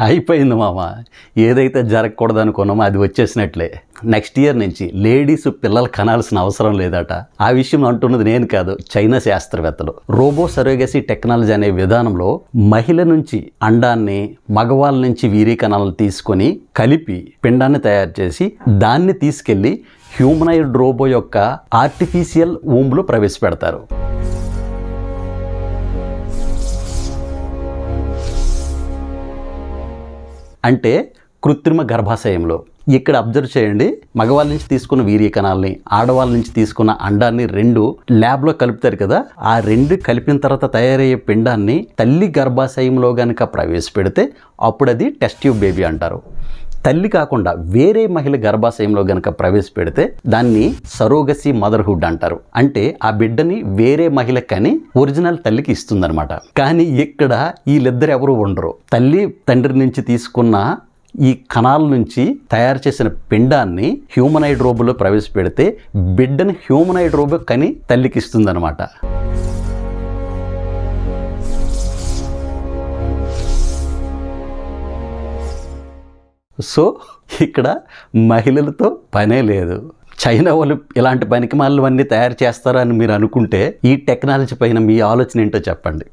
అయిపోయింది మామ. ఏదైతే జరగకూడదు అనుకున్నామో అది వచ్చేసినట్లే. నెక్స్ట్ ఇయర్ నుంచి లేడీస్ పిల్లలు కనాల్సిన అవసరం లేదట. ఆ విషయం అంటున్నది నేను కాదు చైనా శాస్త్రవేత్తలు. రోబో సరోగసి టెక్నాలజీ అనే విధానంలో మహిళ నుంచి అండాన్ని మగవాళ్ళ నుంచి వీరీ కణాలను తీసుకొని కలిపి పిండాన్ని తయారు చేసి దాన్ని తీసుకెళ్ళి హ్యూమనైడ్ రోబో యొక్క ఆర్టిఫిషియల్ ఊంబులు ప్రవేశపెడతారు. అంటే కృత్రిమ గర్భాశయంలో. ఇక్కడ అబ్జర్వ్ చేయండి. మగవాళ్ళ నుంచి తీసుకున్న వీర్య కణాలని ఆడవాళ్ళ నుంచి తీసుకున్న అండాన్ని రెండు ల్యాబ్లో కలుపుతారు కదా. ఆ రెండు కలిపిన తర్వాత తయారయ్యే పిండాన్ని తల్లి గర్భాశయంలో కనుక ప్రవేశపెడితే అప్పుడు అది టెస్ట్ ట్యూబ్ బేబీ అంటారు. తల్లి కాకుండా వేరే మహిళ గర్భాశయంలో గనక ప్రవేశపెడితే దాన్ని సరోగసి మదర్హుడ్ అంటారు. అంటే ఆ బిడ్డని వేరే మహిళ కని ఒరిజినల్ తల్లికి ఇస్తుందనమాట కానీ ఇక్కడ వీళ్ళిద్దరు ఎవరు ఉండరు. తల్లి తండ్రి నుంచి తీసుకున్న ఈ కణాల నుంచి తయారు చేసిన పిండాన్ని హ్యూమనైడ్ రోబోలో ప్రవేశపెడితే బిడ్డని హ్యూమనైడ్ రోబో కని తల్లికి ఇస్తుందనమాట సో ఇక్కడ మహిళలతో పనే లేదు. చైనా వాళ్ళు ఇలాంటి పనికి అన్నీ తయారు చేస్తారని మీరు అనుకుంటే ఈ టెక్నాలజీ పైన మీ ఆలోచన ఏంటో చెప్పండి.